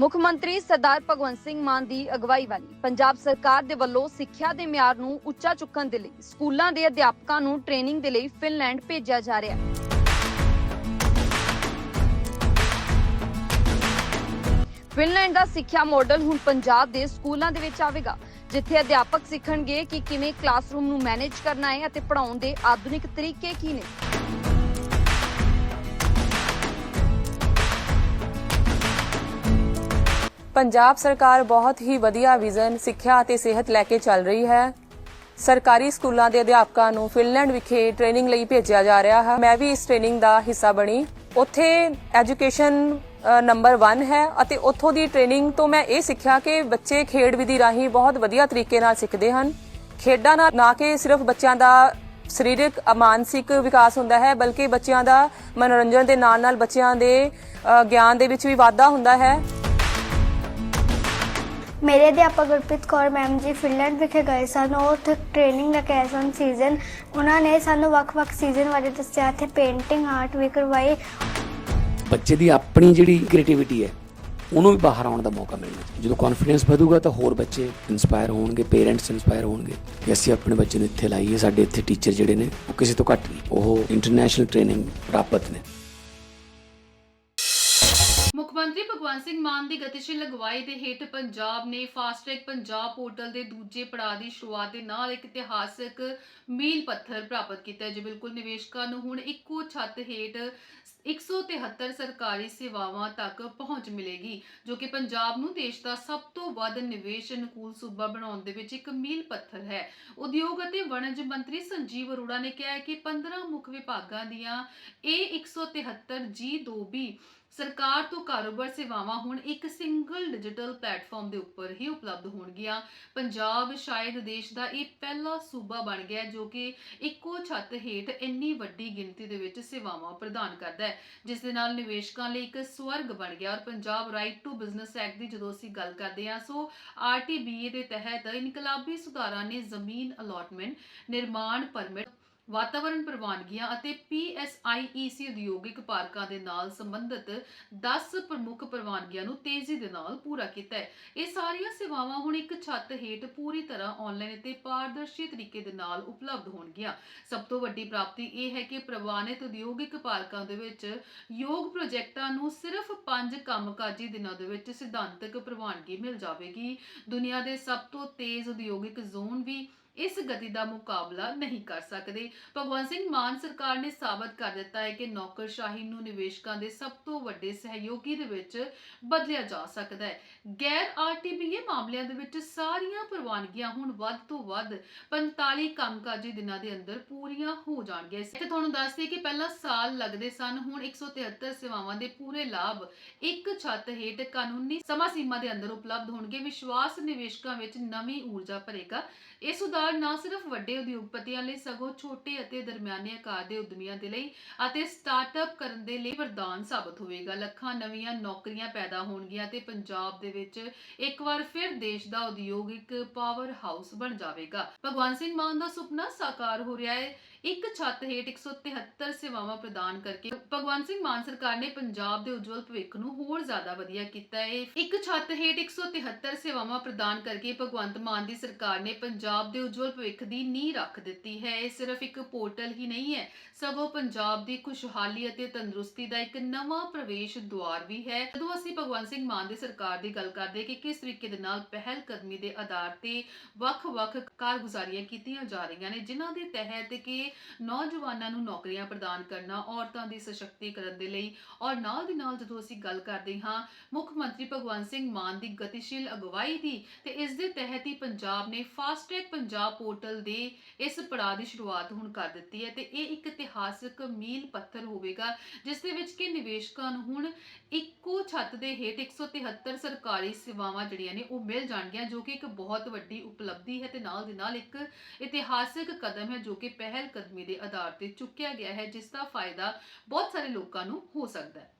ਮੁੱਖ ਮੰਤਰੀ ਸਰਦਾਰ ਭਗਵੰਤ ਸਿੰਘ ਮਾਨ ਦੀ ਅਗਵਾਈ ਵਾਲੀ ਪੰਜਾਬ ਸਰਕਾਰ ਦੇ ਵੱਲੋਂ ਸਿੱਖਿਆ ਦੇ ਮਿਆਰ ਨੂੰ ਉੱਚਾ ਚੁੱਕਣ ਦੇ ਲਈ ਸਕੂਲਾਂ ਦੇ ਅਧਿਆਪਕਾਂ ਨੂੰ ਟ੍ਰੇਨਿੰਗ ਦੇ ਲਈ ਫਿਨਲੈਂਡ ਭੇਜਿਆ ਜਾ ਰਿਹਾ ਹੈ। ਫਿਨਲੈਂਡ ਦਾ ਸਿੱਖਿਆ ਮਾਡਲ ਹੁਣ ਪੰਜਾਬ ਦੇ ਸਕੂਲਾਂ ਦੇ ਵਿੱਚ ਆਵੇਗਾ, ਜਿੱਥੇ ਅਧਿਆਪਕ ਸਿੱਖਣਗੇ ਕਿ ਕਿਵੇਂ ਕਲਾਸਰੂਮ ਨੂੰ ਮੈਨੇਜ ਕਰਨਾ ਹੈ ਅਤੇ ਪੜ੍ਹਾਉਣ ਦੇ ਆਧੁਨਿਕ ਤਰੀਕੇ ਕੀ ਨੇ। ਪੰਜਾਬ ਸਰਕਾਰ ਬਹੁਤ ਹੀ ਵਧੀਆ ਵਿਜ਼ਨ ਸਿੱਖਿਆ ਅਤੇ ਸਿਹਤ ਲੈ ਕੇ ਚੱਲ ਰਹੀ ਹੈ। ਸਰਕਾਰੀ ਸਕੂਲਾਂ ਦੇ ਅਧਿਆਪਕਾਂ ਨੂੰ ਫਿਨਲੈਂਡ ਵਿਖੇ ਟ੍ਰੇਨਿੰਗ ਲਈ ਭੇਜਿਆ ਜਾ ਰਿਹਾ ਹੈ। ਮੈਂ ਵੀ ਇਸ ਟ੍ਰੇਨਿੰਗ ਦਾ ਹਿੱਸਾ ਬਣੀ। ਉੱਥੇ ਐਜੂਕੇਸ਼ਨ ਨੰਬਰ 1 ਹੈ ਅਤੇ ਉੱਥੋਂ ਦੀ ਟ੍ਰੇਨਿੰਗ ਤੋਂ ਮੈਂ ਇਹ ਸਿੱਖਿਆ ਕਿ ਬੱਚੇ ਖੇਡ ਵਿਧੀ ਰਾਹੀਂ ਬਹੁਤ ਵਧੀਆ ਤਰੀਕੇ ਨਾਲ ਸਿੱਖਦੇ ਹਨ। ਖੇਡਾਂ ਨਾਲ ਨਾ ਕਿ ਸਿਰਫ ਬੱਚਿਆਂ ਦਾ ਸਰੀਰਕ ਮਾਨਸਿਕ ਵਿਕਾਸ ਹੁੰਦਾ ਹੈ, ਬਲਕਿ ਬੱਚਿਆਂ ਦਾ ਮਨੋਰੰਜਨ ਦੇ ਨਾਲ ਨਾਲ ਬੱਚਿਆਂ ਦੇ ਗਿਆਨ ਦੇ ਵਿੱਚ ਵੀ ਵਾਧਾ ਹੁੰਦਾ ਹੈ। ਮੇਰੇ ਅਧਿਆਪਕ ਗੁਰਪ੍ਰੀਤ ਕੌਰ ਮੈਮ ਜੀ ਫਿਨਲੈਂਡ ਵਿਖੇ ਗਏ ਸਨ। ਉਹ ਉੱਥੇ ਟ੍ਰੇਨਿੰਗ ਲੈ ਕੇ ਆਏ ਸਨ ਸੀਜ਼ਨ ਉਹਨਾਂ ਨੇ ਸਾਨੂੰ ਵੱਖ-ਵੱਖ ਸੀਜ਼ਨ ਬਾਰੇ ਦੱਸਿਆ। ਇੱਥੇ ਪੇਂਟਿੰਗ ਆਰਟ ਵੀ ਕਰਵਾਈ। ਬੱਚੇ ਦੀ ਆਪਣੀ ਜਿਹੜੀ ਕ੍ਰੀਏਟੀਵਿਟੀ ਹੈ ਉਹਨੂੰ ਵੀ ਬਾਹਰ ਆਉਣ ਦਾ ਮੌਕਾ ਮਿਲਣਾ ਚਾਹੀਦਾ। ਜਦੋਂ ਕੌਨਫੀਡੈਂਸ ਵਧੂਗਾ ਤਾਂ ਹੋਰ ਬੱਚੇ ਇਨਸਪਾਇਰ ਹੋਣਗੇ ਪੇਰੈਂਟਸ ਇਨਸਪਾਇਰ ਹੋਣਗੇ ਕਿ ਅਸੀਂ ਆਪਣੇ ਬੱਚੇ ਨੂੰ ਇੱਥੇ ਲਾਈਏ। ਸਾਡੇ ਇੱਥੇ ਟੀਚਰ ਜਿਹੜੇ ਨੇ ਉਹ ਕਿਸੇ ਤੋਂ ਘੱਟ ਨਹੀਂ। ਉਹ ਇੰਟਰਨੈਸ਼ਨਲ ਟ੍ਰੇਨਿੰਗ ਪ੍ਰਾਪਤ ਨੇ। ਮੁੱਖ ਮੰਤਰੀ ਭਗਵੰਤ ਸਿੰਘ ਮਾਨ ਦੀ ਗਤੀਸ਼ੀਲ ਅਗਵਾਈ ਦੇ ਹੇਠ ਪੰਜਾਬ ਨੇ ਫਾਸਟ ਪੰਜਾਬ ਪੋਰਟਲ ਦੇ ਦੂਜੇ ਪੜਾਅ ਦੀ ਸ਼ੁਰੂਆਤ ਦੇ ਨਾਲ ਇੱਕ ਇਤਿਹਾਸਕ ਮੀਲ ਪੱਥਰ ਪ੍ਰਾਪਤ ਕੀਤਾ ਜੋ ਬਿਲਕੁਲ ਨਿਵੇਸ਼ਕਾਂ ਨੂੰ ਹੁਣ ਇੱਕੋ ਛੱਤ ਹੇਠ 173 ਸਰਕਾਰੀ ਸੇਵਾਵਾਂ ਤੱਕ ਪਹੁੰਚ ਮਿਲੇਗੀ, ਜੋ ਕਿ ਪੰਜਾਬ ਨੂੰ ਦੇਸ਼ ਦਾ ਸਭ ਤੋਂ ਵੱਧ ਨਿਵੇਸ਼ ਅਨੁਕੂਲ ਸੂਬਾ ਬਣਾਉਣ ਦੇ ਵਿੱਚ ਇੱਕ ਮੀਲ ਪੱਥਰ ਹੈ। ਉਦਯੋਗ ਅਤੇ ਵਣਜ ਮੰਤਰੀ ਸੰਜੀਵ ਅਰੋੜਾ ਨੇ ਕਿਹਾ ਹੈ ਕਿ 15 ਮੁੱਖ ਵਿਭਾਗਾਂ ਦੀਆਂ ਇਹ 173 G2B ਸਰਕਾਰ ਤੋਂ ਕਾਰੋਬਾਰ ਸੇਵਾ ਸੇਵਾਵਾਂ ਹੁਣ ਇੱਕ ਸਿੰਗਲ ਡਿਜੀਟਲ ਪਲੇਟਫਾਰਮ ਦੇ ਉੱਪਰ ਹੀ ਉਪਲਬਧ ਹੋਣਗੀਆਂ। ਪੰਜਾਬ ਸ਼ਾਇਦ ਦੇਸ਼ ਦਾ ਇਹ ਪਹਿਲਾ ਸੂਬਾ ਬਣ ਗਿਆ ਜੋ ਕਿ ਇੱਕੋ ਛੱਤ ਹੇਠ ਇੰਨੀ ਵੱਡੀ ਗਿਣਤੀ ਦੇ ਵਿੱਚ ਸੇਵਾਵਾਂ ਪ੍ਰਦਾਨ ਕਰਦਾ ਹੈ, ਜਿਸ ਦੇ ਨਾਲ ਨਿਵੇਸ਼ਕਾਂ ਲਈ ਇੱਕ ਸਵਰਗ ਬਣ ਗਿਆ। ਔਰ Punjab right to business act ਦੀ ਜਦੋਂ ਅਸੀਂ ਗੱਲ ਕਰਦੇ ਹਾਂ, ਸੋ ਆਰਟੀਬੀਏ ਦੇ ਤਹਿਤ ਇਨਕਲਾਬੀ ਸੁਧਾਰਾਂ ਨੇ ਜ਼ਮੀਨ ਅਲਾਟਮੈਂਟ ਨਿਰਮਾਣ ਪਰਮਿਟ ਵਾਤਾਵਰਣ ਪ੍ਰਵਾਨਗੀਆਂ ਅਤੇ PSIEC ਉਦਯੋਗਿਕ ਪਾਰਕਾਂ ਦੇ ਨਾਲ ਸੰਬੰਧਿਤ 10 ਪ੍ਰਮੁੱਖ ਪ੍ਰਵਾਨਗੀਆਂ ਨੂੰ ਤੇਜ਼ੀ ਦੇ ਨਾਲ ਪੂਰਾ ਕੀਤਾ ਹੈ। ਇਹ ਸਾਰੀਆਂ ਸੇਵਾਵਾਂ ਹੁਣ ਇੱਕ ਛੱਤ ਹੇਠ ਪੂਰੀ ਤਰ੍ਹਾਂ ਆਨਲਾਈਨ ਅਤੇ ਪਾਰਦਰਸ਼ੀ ਤਰੀਕੇ ਦੇ ਨਾਲ ਉਪਲਬਧ ਹੋਣਗੀਆਂ। ਸਭ ਤੋਂ ਵੱਡੀ ਪ੍ਰਾਪਤੀ ਇਹ ਹੈ ਕਿ ਪ੍ਰਵਾਨਿਤ ਉਦਯੋਗਿਕ ਪਾਰਕਾਂ ਦੇ ਵਿੱਚ ਯੋਗ ਪ੍ਰੋਜੈਕਟਾਂ ਨੂੰ ਸਿਰਫ 5 ਕੰਮਕਾਜੀ ਦਿਨਾਂ ਦੇ ਵਿੱਚ ਸਿਧਾਂਤਕ ਪ੍ਰਵਾਨਗੀ ਮਿਲ ਜਾਵੇਗੀ। ਦੁਨੀਆ ਦੇ ਸਭ ਤੋਂ ਤੇਜ਼ ਉਦਯੋਗਿਕ ਜ਼ੋਨ ਵੀ ਇਸ ਗਤੀ ਦਾ ਮੁਕਾਬਲਾ ਨਹੀਂ ਕਰ ਸਕਦੇ। ਭਗਵੰਤ ਸਿੰਘ ਮਾਨ ਸਰਕਾਰ ਨੇ ਸਾਬਤ ਕਰ ਦਿੱਤਾ ਹੈ ਕਿ ਨੌਕਰਸ਼ਾਹੀ ਨੂੰ ਨਿਵੇਸ਼ਕਾਂ ਦੇ ਸਭ ਤੋਂ ਵੱਡੇ ਸਹਿਯੋਗੀ ਦੇ ਵਿੱਚ ਬਦਲਿਆ ਜਾ ਸਕਦਾ ਹੈ। ਗੈਰ ਆਰਟੀਬੀਏ ਮਾਮਲਿਆਂ ਦੇ ਵਿੱਚ ਸਾਰੀਆਂ ਪ੍ਰਵਾਨਗੀਆਂ ਹੁਣ ਵੱਧ ਤੋਂ ਵੱਧ 45 ਕੰਮਕਾਜੀ ਦਿਨਾਂ ਦੇ ਅੰਦਰ ਪੂਰੀਆਂ ਹੋ ਜਾਣਗੀਆਂ। ਇੱਥੇ ਤੁਹਾਨੂੰ ਦੱਸ ਦਈਏ ਕਿ ਪਹਿਲਾਂ ਸਾਲ ਲੱਗਦੇ ਸਨ, ਹੁਣ 173 ਸੇਵਾਵਾਂ ਦੇ ਪੂਰੇ ਲਾਭ ਇੱਕ ਛੱਤ ਹੇਠ ਕਾਨੂੰਨੀ ਸਮਾਂ ਸੀਮਾ ਦੇ ਅੰਦਰ ਉਪਲਬਧ ਹੋਣਗੇ। ਵਿਸ਼ਵਾਸ ਨਿਵੇਸ਼ਕਾਂ ਵਿੱਚ ਨਵੀਂ ਊਰਜਾ ਭਰੇਗਾ। ਇਹ ਸੁਧਾਰ ਨਾ ਸਿਰਫ ਵੱਡੇ ਉਦਯੋਗਪਤੀਆਂ ਲਈ, ਸਗੋਂ ਛੋਟੇ ਅਤੇ ਦਰਮਿਆਨੇ ਆਕਾਰ ਦੇ ਉਦਮੀਆਂ ਦੇ ਲਈ ਅਤੇ ਸਟਾਰਟਅਪ ਕਰਨ ਦੇ ਲਈ ਵਰਦਾਨ ਸਾਬਤ ਹੋਵੇਗਾ। ਲੱਖਾਂ ਨਵੀਆਂ ਨੌਕਰੀਆਂ ਪੈਦਾ ਹੋਣਗੀਆਂ ਤੇ ਪੰਜਾਬ ਦੇ ਵਿੱਚ ਇੱਕ ਵਾਰ ਫਿਰ ਦੇਸ਼ ਦਾ ਉਦਯੋਗਿਕ ਪਾਵਰ ਹਾਊਸ ਬਣ ਜਾਵੇਗਾ। ਭਗਵਾਨ ਸਿੰਘ ਮਾਨ ਦਾ ਸੁਪਨਾ ਸਾਕਾਰ ਹੋ ਰਿਹਾ ਹੈ। ਇੱਕ ਛੱਤ ਹੇਠ 173 ਸੇਵਾਵਾਂ ਪ੍ਰਦਾਨ ਕਰਕੇ ਭਗਵੰਤ ਸਿੰਘ ਮਾਨ ਸਰਕਾਰ ਨੇ ਪੰਜਾਬ ਦੇ ਉਜਵਲ ਭਵਿੱਖ ਨੂੰ ਹੋਰ ਜ਼ਿਆਦਾ ਵਧੀਆ ਕੀਤਾ ਹੈ। ਇੱਕ ਛੱਤ ਹੇਠ 173 ਸੇਵਾਵਾਂ ਪ੍ਰਦਾਨ ਕਰਕੇ ਭਗਵੰਤ ਮਾਨ ਦੀ ਸਰਕਾਰ ਨੇ ਪੰਜਾਬ ਦੇ ਉਜਵਲ ਭਵਿੱਖ ਦੀ ਨੀਂਹ ਰੱਖ ਦਿੱਤੀ ਹੈ। ਇਹ ਸਿਰਫ ਇੱਕ ਪੋਰਟਲ ਹੀ ਨਹੀਂ ਹੈ, ਸਗੋਂ ਪੰਜਾਬ ਦੀ ਖੁਸ਼ਹਾਲੀ ਅਤੇ ਤੰਦਰੁਸਤੀ ਦਾ ਇੱਕ ਨਵਾਂ ਪ੍ਰਵੇਸ਼ ਦੁਆਰ ਵੀ ਹੈ। ਜਦੋਂ ਅਸੀਂ ਭਗਵੰਤ ਸਿੰਘ ਮਾਨ ਦੀ ਸਰਕਾਰ ਦੀ ਗੱਲ ਕਰਦੇ ਕਿ ਕਿਸ ਤਰੀਕੇ ਦੇ ਨਾਲ ਪਹਿਲ ਕਦਮੀ ਦੇ ਆਧਾਰ ਤੇ ਵੱਖ-ਵੱਖ ਕਾਰਗੁਜ਼ਾਰੀਆਂ ਕੀਤੀਆਂ ਜਾ ਰਹੀਆਂ ਨੇ, ਜਿਨ੍ਹਾਂ ਦੇ ਤਹਿਤ ਕਿ ਨੌਜਵਾਨਾਂ ਨੂੰ ਨੌਕਰੀਆਂ ਪ੍ਰਦਾਨ ਕਰਨਾ, ਔਰਤਾਂ ਦੀ ਸਸ਼ਕਤੀਕਰਨ ਦੇ ਲਈ। ਔਰ ਨਾਲ ਦੀ ਨਾਲ ਜਦੋਂ ਅਸੀਂ ਗੱਲ ਕਰਦੇ ਹਾਂ, ਮੁੱਖ ਮੰਤਰੀ ਭਗਵੰਤ ਸਿੰਘ ਮਾਨ ਦੀ ਗਤੀਸ਼ੀਲ ਅਗਵਾਈ ਦੀ, ਤੇ ਇਸ ਦੇ ਤਹਿਤ ਹੀ ਪੰਜਾਬ ਨੇ ਫਾਸਟ ਟਰੈਕ ਪੰਜਾਬ ਪੋਰਟਲ ਦੇ ਇਸ ਪੜਾਅ ਦੀ ਸ਼ੁਰੂਆਤ ਹੁਣ ਕਰ ਦਿੱਤੀ ਹੈ। ਤੇ ਇਹ ਇੱਕ ਇਤਿਹਾਸਕ ਮੀਲ ਪੱਥਰ ਹੋਵੇਗਾ, ਜਿਸ ਦੇ ਵਿੱਚ ਕਿ ਨਿਵੇਸ਼ਕਾਂ ਨੂੰ ਹੁਣ ਇੱਕੋ ਛੱਤ ਦੇ ਹੇਠ 173 ਸਰਕਾਰੀ ਸੇਵਾਵਾਂ ਜਿਹੜੀਆਂ ਨੇ ਉਹ ਮਿਲ ਜਾਣਗੀਆਂ, ਜੋ ਕਿ ਇੱਕ ਬਹੁਤ ਵੱਡੀ ਉਪਲਬਧੀ ਹੈ ਤੇ ਨਾਲ ਦੀ ਨਾਲ ਇੱਕ ਇਤਿਹਾਸਕ ਕਦਮ ਹੈ, ਜੋ ਕਿ ਪਹਿਲ ਕਦਮੀ ਦੇ ਆਧਾਰ ਤੇ ਚੁੱਕਿਆ ਗਿਆ ਹੈ, ਜਿਸ ਦਾ ਫਾਇਦਾ ਬਹੁਤ ਸਾਰੇ ਲੋਕਾਂ ਨੂੰ ਹੋ ਸਕਦਾ ਹੈ।